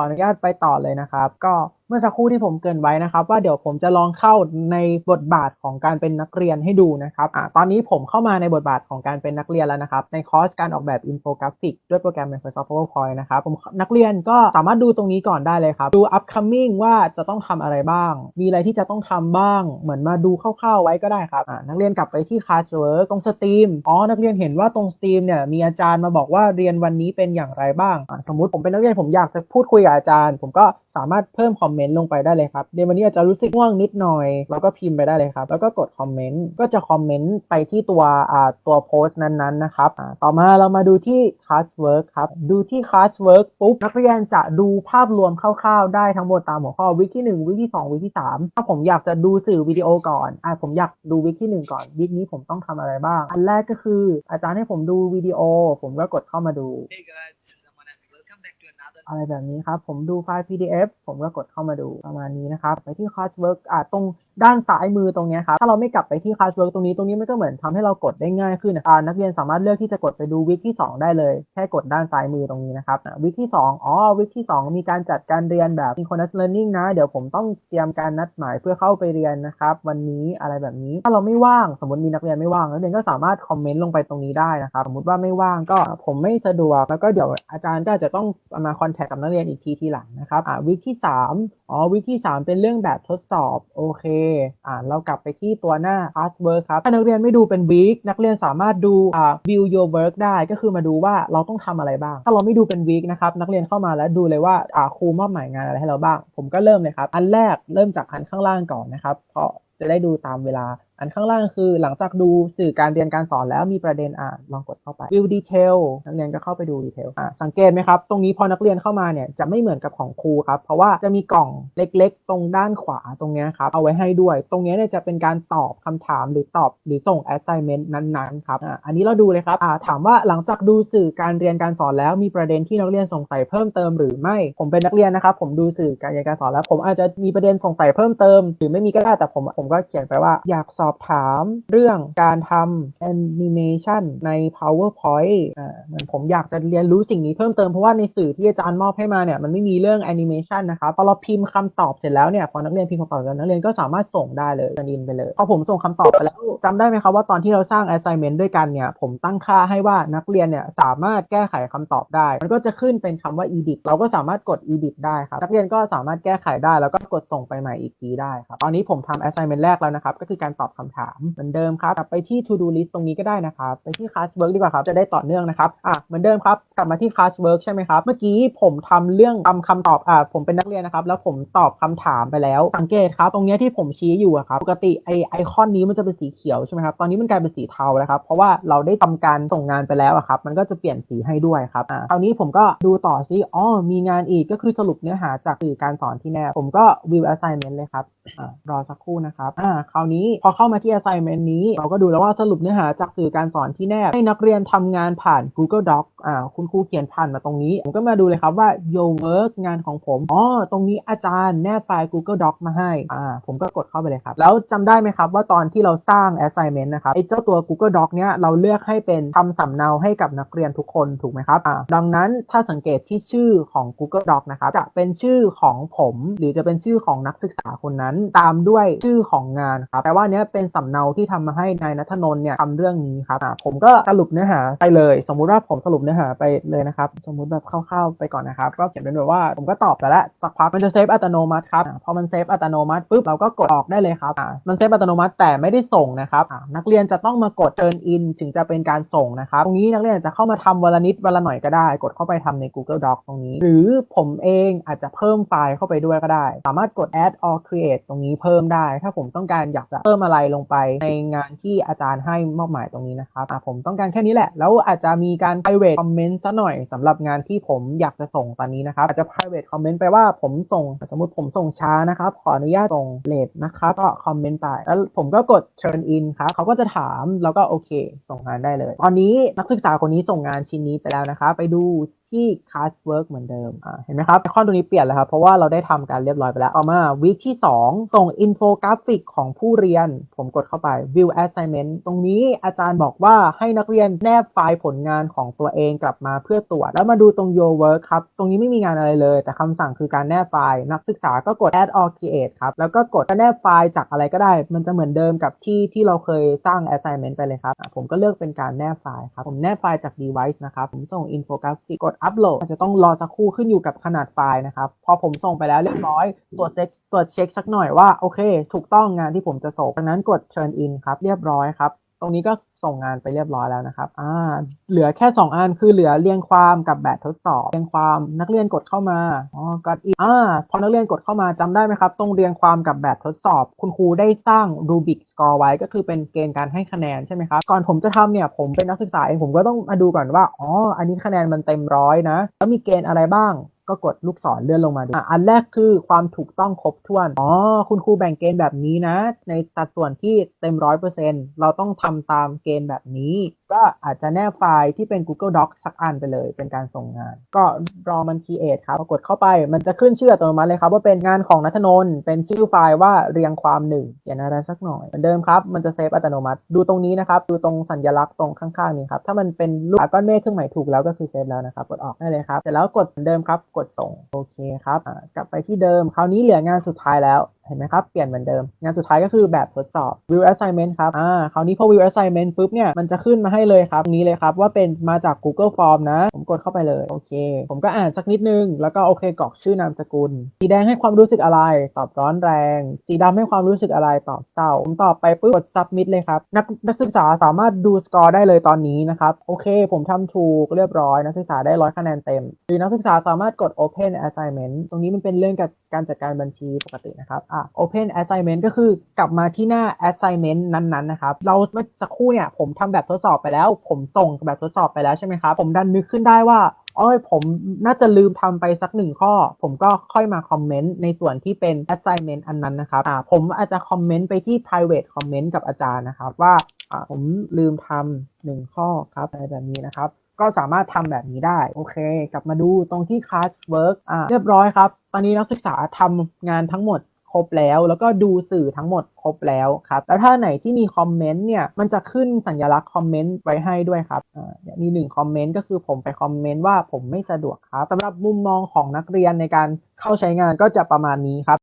ออนุญาตไปต่อเลยนะครับ ก็ เมื่อสักครู่ที่ผมเกินไว้นะครับ ว่าเดี๋ยวผมจะลองเข้าในบทบาทของการเป็นนักเรียนให้ดูนะครับอตอนนี้ผมเข้ามาในบทบาทของการเป็นนักเรียนแล้วนะครับ ในคอร์สการออกแบบอินโฟกราฟิกด้วยโปรแกรม Microsoft PowerPoint นะครับผมนักเรียนก็สามารถดูตรงนี้ก่อนได้เลยครับ ดู upcoming ว่าจะต้องทำอะไรบ้าง มีอะไรที่จะต้องทำบ้าง เหมือนมาดูคร่าวๆไว้ก็ได้ครับนักเรียนกลับไปที่ classwork ตรง Steam อ๋อนักเรียนเห็นว่าตรง Steam เนี่ยมีอาจารย์มาบอกว่าเรียนวันนี้เป็นอย่างไรบ้าง สมมุติผมเป็นนักเรียนผมอยากจะพูดคุยกับอาจารย์ ผมก็สามารถเพิ่มคอมเมนต์ลงไปได้เลยครับเรียนวันนี้อาจจะรู้สึกง่วงนิดหน่อยเราก็พิมพ์ไปได้เลยครับ แล้วก็กดคอมเมนต์ก็จะคอมเมนต์ไปที่ตัวอ่าตัวโพสต์นั้นๆนะครับต่อมาเรามาดูที่ classwork ครับดูที่ classwork ปุ๊บนักเรียนจะดูภาพรวมคร่าวๆ ได้ทั้งหมดตามหัวข้อวิกที่ 1 วิกที่ 2 วิกที่ 3 ถ้าผมอยากจะดูสื่อวิดีโอก่อนอ่าผมอยากดูวิกที่ 1 ก่อนวิกนี้ผมต้องทำอะไรบ้าง อันแรกก็คืออาจารย์ให้ผมดูวิดีโอ ผมก็กดเข้ามาดู Hey guys, อะไรแบบนี้ครับ ผมดูไฟล์ PDF ผมก็กดเข้ามาดูประมาณนี้นะครับ ไปที่ Classwork อ่าตรงด้านซ้ายมือตรงนี้ครับ ถ้าเราไม่กลับไปที่ Classwork ตรงนี้ ตรงนี้มันก็เหมือนทำให้เรากดได้ง่ายขึ้นนะอ่านักเรียนสามารถเลือกที่จะกดไปดูวิกที่ 2 ได้เลย แค่กดด้านซ้ายมือตรงนี้นะครับ วิกที่ 2 อ๋อ วิกที่ 2 มีการจัดการเรียนแบบ synchronous learning นะ เดี๋ยวผมต้องเตรียมการนัดหมายเพื่อเข้าไปเรียนนะครับ วันนี้อะไรแบบนี้ ถ้าเราไม่ว่าง สมมติมีนักเรียนไม่ว่าง นักเรียนก็สามารถคอมเมนต์ลงไปตรงนี้ได้นะครับ สมมติว่าไม่ว่างก็ผมไม่สะดวก แล้วก็เดี๋ยวอาจารย์ก็จจะต้องมาคอนแทคกับนักเรียนอีกทีทีหลังนะครับอ่าวิกที่ 3 อ๋อวิกที่ 3 เป็นเรื่องแบบทดสอบโอเคอ่าเรากลับไปที่ตัวหน้า past work ครับถ้านักเรียนไม่ดูเป็นวีคนักเรียนสามารถดูอ่า view your work ได้ก็คือมาดูว่าเราต้องทำอะไรบ้าง ถ้าเราไม่ดูเป็นวีคนะครับนักเรียนเข้ามาแล้วดูเลยว่าอ่าครูมอบหมายงานอะไรให้เราบ้าง ผมก็เริ่มเลยครับ อันแรกเริ่มจากอันข้างล่างก่อนนะครับเพราะ จะได้ดูตามเวลา อันข้างล่างคือหลังจากดูสื่อการเรียนการสอนแล้วมีประเด็นอ่านลองกดเข้าไป view detail นักเรียนก็เข้าไปดู detail อ่าสังเกตไหมครับ ตรงนี้พอนักเรียนเข้ามาเนี่ยจะไม่เหมือนกับของครูครับ เพราะว่าจะมีกล่องเล็ก ๆ ตรงด้านขวาตรงเนี้ยครับเอาไว้ให้ด้วย ตรงเนี้ยเนี่ยจะเป็นการตอบคำถามหรือตอบหรือส่ง assignment นั้นๆครับอ่าอันนี้เราดูเลยครับอ่าถามว่าหลังจากดูสื่อการเรียนการสอนแล้วมีประเด็นที่นักเรียนสงสัยเพิ่มเติมหรือไม่ผมเป็นนักเรียนนะครับผมดูสื่อการเรียนการสอนแล้ว ผมอาจจะมีประเด็นสงสัยเพิ่มเติม หรือไม่มีก็ได้แต่ผมผมก็เขียนไปว่า อยากสอบถามเรื่องการทำแอนิเมชันใน PowerPoint อ่าเหมือนผมอยากจะเรียนรู้สิ่งนี้เพิ่มเติมเพราะว่าในสื่อที่อาจารย์มอบให้มาเนี่ยมันไม่มีเรื่องแอนิเมชันนะครับพอเราพิมพ์คำตอบเสร็จแล้วเนี่ยพอนักเรียนพิมพ์คำตอบแล้วนักเรียนก็สามารถส่งได้เลยจะดินไปเลยพอผมส่งคำตอบไปแล้วจำได้ไหมครับว่าตอนที่เราสร้าง assignment ด้วยกันเนี่ยผมตั้งค่าให้ว่านักเรียนเนี่ยสามารถแก้ไขคำตอบได้ มันก็จะขึ้นเป็นคำว่า edit เราก็สามารถกด edit ได้ครับนักเรียนก็สามารถแก้ไขได้แล้วก็กดส่งไปใหม่อีกทีได้ครับตอนนี้ผมทำ assignment แรกแล้วนะครับ ก็คือการตอบคำถามเหมือนเดิมครับกลับไปที่ to do list ตรงนี้ก็ได้นะครับ ไปที่ classwork ดีกว่าครับ จะได้ต่อเนื่องนะครับอะเหมือนเดิมครับ กลับมาที่ classwork ใช่ไหมครับ เมื่อกี้ผมทำเรื่องทำคำตอบอ่าผมเป็นนักเรียนนะครับ แล้วผมตอบคำถามไปแล้ว สังเกตครับ ตรงนี้ที่ผมชี้อยู่อะครับ ปกติไอไอคอนนี้มันจะเป็นสีเขียวใช่ไหมครับ ตอนนี้มันกลายเป็นสีเทาแล้วครับ เพราะว่าเราได้ทำการส่งงานไปแล้วอะครับ มันก็จะเปลี่ยนสีให้ด้วยครับอ่าคราวนี้ผมก็ดูต่อซิอ๋อมีงานอีกก็คือสรุปเนื้อหาจากสื่อการสอนที่แนบผมก็ view assignment เลยครับอ่ารอสักครู่นะครับอ่าคราวนี้พอเข้ามาที่ assignment นี้ เราก็ดูแล้วว่าสรุปเนื้อหาจากสื่อการสอนที่แนบให้นักเรียนทำงานผ่าน Google Doc อ่าคุณครูเขียนผ่านมาตรงนี้ ผมก็มาดูเลยครับว่า your work งานของผมอ๋อตรงนี้อาจารย์แนบไฟล์ Google Doc มาให้อ่าผมก็กดเข้าไปเลยครับ แล้วจำได้ไหมครับว่าตอนที่เราสร้าง assignment นะครับไอ้เจ้าตัว Google Doc เนี้ยเราเลือกให้เป็นทำสำเนาให้กับนักเรียนทุกคนถูกไหมครับอ่าดังนั้นถ้าสังเกตที่ชื่อของ Google Doc นะครับจะเป็นชื่อของผม หรือจะเป็นชื่อของนักศึกษาคนนั้น ตามด้วยชื่อของงานครับแต่ว่าเนี้ยเป็นสำเนาที่ทำมาให้นายนัทนนท์เนี่ยทำเรื่องนี้ครับผมก็สรุปเนื้อหาไปเลย สมมุติว่าผมสรุปเนื้อหาไปเลยนะครับ สมมุติแบบคร่าวๆไปก่อนนะครับก็เขียนเป็นแบบว่าผมก็ตอบไปแล้วสักพักมันจะเซฟอัตโนมัติครับพอมันเซฟอัตโนมัติปุ๊บเราก็กดออกได้เลยครับมันเซฟอัตโนมัติแต่ไม่ได้ส่งนะครับนักเรียนจะต้องมากด turn in ถึงจะเป็นการส่งนะครับตรงนี้นักเรียนจะเข้ามาทำวันละนิดวันละหน่อยก็ได้ กดเข้าไปทำใน Google Doc ตรงนี้ หรือผมเองอาจจะเพิ่มไฟล์เข้าไปด้วยก็ได้ สามารถกด add or create ตรงนี้เพิ่มได้ถ้าผมมต้องการอยากจะเพิ่มอะไรลงไปในงานที่อาจารย์ให้มอบหมายตรงนี้นะครับผมต้องการแค่นี้แหละ แล้วอาจจะมีการ private comment ซะหน่อยสำหรับงานที่ผมอยากจะส่งตอนนี้นะครับอาจจะ private comment ไปว่าผมส่งสมมติผมส่งช้านะครับขออนุญาตส่งเลทนะครับก็คอมเมนต์ไป แล้วผมก็กด turn in ครับเขาก็จะถามแล้วก็โอเค ส่งงานได้เลย ตอนนี้นักศึกษาคนนี้ส่งงานชิ้นนี้ไปแล้วนะครับไปดู ที่ classwork เหมือนเดิมอ่าเห็นไหมครับไอคอนตัวนี้เปลี่ยนแล้วครับ เพราะว่าเราได้ทำการเรียบร้อยไปแล้วเอามาวีคที่2ตรงอินโฟกราฟิกของผู้เรียน ผมกดเข้าไป view assignment ตรงนี้อาจารย์บอกว่าให้นักเรียนแนบไฟล์ผลงานของตัวเองกลับมาเพื่อตรวจ แล้วมาดูตรง your work ครับ ตรงนี้ไม่มีงานอะไรเลย แต่คำสั่งคือการแนบไฟล์ นักศึกษาก็กด add or create ครับ แล้วก็กดแนบไฟล์จากอะไรก็ได้ มันจะเหมือนเดิมกับที่ที่เราเคยสร้าง assignment ไปเลยครับ ผมก็เลือกเป็นการแนบไฟล์ครับ ผมแนบไฟล์จาก device นะครับ ผมส่ง infographic กดอัปโหลดอาจจะต้องรอสักครู่ขึ้นอยู่กับขนาดไฟล์นะครับ พอผมส่งไปแล้วเรียบร้อย ตรวจเช็คตรวจเช็คสักหน่อยว่าโอเค ถูกต้องงานที่ผมจะส่งดังนั้นกดเชิญอินครับเรียบร้อยครับ ตรงนี้ก็ ส่งงานไปเรียบร้อยแล้วนะครับอ่าเหลือแค่ 2อันคือเหลือเรียงความกับแบบทดสอบเรียงความนักเรียนกดเข้ามาอ๋อ got it อ่าพอนักเรียนกดเข้ามาจำได้ไหมครับตรงเรียงความกับแบบทดสอบ คุณครูได้สร้าง rubric score ไว้ก็คือเป็นเกณฑ์การให้คะแนนใช่ไหมครับก่อนผมจะทำเนี่ยผมเป็นนักศึกษาเองผมก็ต้องมาดูก่อนว่าอ๋ออันนี้คะแนนมันเต็มร้อยนะแล้วมีเกณฑ์อะไรบ้าง ก็กดลูกศรเลื่อนลงมาดูอันแรกคือความถูกต้องครบถ้วน อ๋อ คุณครูแบ่งเกณฑ์แบบนี้นะ ในสัดส่วนที่เต็มร้อยเปอร์เซ็นต์เราต้องทำตามเกณฑ์แบบนี้ ก็อาจจะแนบไฟล์ที่เป็น Google Docs สักอันไปเลย เป็นการส่งงาน ก็รอมัน create ครับกดเข้าไป มันจะขึ้นชื่ออัตโนมัติเลยครับว่าเป็นงานของนัทนนท์เป็นชื่อไฟล์ว่าเรียงความหนึ่งเขียนอะไรสักหน่อยเหมือนเดิมครับ มันจะเซฟอัตโนมัติ ดูตรงนี้นะครับ ดูตรงสัญลักษณ์ตรงข้างๆนี้ครับ ถ้ามันเป็นรูปก้อนเมฆเครื่องหมายถูกแล้วก็คือเซฟแล้วนะครับ กดออกได้เลยครับ เสร็จแล้วกดเหมือนเดิมครับ กดส่ง โอเคครับ กลับไปที่เดิม คราวนี้เหลืองานสุดท้ายแล้ว เห็นไหมครับ เปลี่ยนเหมือนเดิม งานสุดท้ายก็คือแบบทดสอบ view assignment ครับ อ่า คราวนี้พอ view assignment ปุ๊บเนี่ย มันจะขึ้นมาให้เลยครับตรงนี้เลยครับ ว่าเป็นมาจาก Google Form นะ ผมกดเข้าไปเลย โอเค ผมก็อ่านสักนิดนึง แล้วก็โอเคกรอกชื่อนามสกุล สีแดงให้ความรู้สึกอะไร ตอบร้อนแรง สีดำให้ความรู้สึกอะไร ตอบเศร้า ผมตอบไปปุ๊บ กด submit เลยครับ นักนักศึกษาสามารถดูสกอร์ได้เลยตอนนี้นะครับ โอเค ผมทำถูกเรียบร้อย นักศึกษาได้ร้อยคะแนนเต็ม หรือนักศึกษาสามารถกด open assignment ตรงนี้มันเป็นเรื่องกับการจัดการบัญชีปกตินะครับอะ open assignment ก็คือกลับมาที่หน้า assignment นั้นๆนะครับ เราเมื่อสักครู่เนี่ยผมทำแบบทดสอบไปแล้ว ผมส่งแบบทดสอบไปแล้วใช่ไหมครับ ผมดันนึกขึ้นได้ว่าอ้อยผมน่าจะลืมทำไปสักหนึ่งข้อ ผมก็ค่อยมาคอมเมนต์ในส่วนที่เป็น assignment อันนั้นนะครับอ่าผมอาจจะคอมเมนต์ไปที่ private comment กับอาจารย์นะครับว่าอ่าผมลืมทำหนึ่งข้อครับอะไรแบบนี้นะครับ ก็สามารถทำแบบนี้ได้ โอเค กลับมาดูตรงที่ class work อ่าเรียบร้อยครับ ตอนนี้นักศึกษาทำงานทั้งหมด ครบแล้ว แล้วก็ดูสื่อทั้งหมดครบแล้วครับแล้วถ้าไหนที่มีคอมเมนต์เนี่ยมันจะขึ้นสัญลักษณ์คอมเมนต์ไว้ให้ด้วยครับมีหนึ่งคอมเมนต์ก็คือผมไปคอมเมนต์ว่าผมไม่สะดวกครับสำหรับมุมมองของนักเรียนในการเข้าใช้งานก็จะประมาณนี้ครับ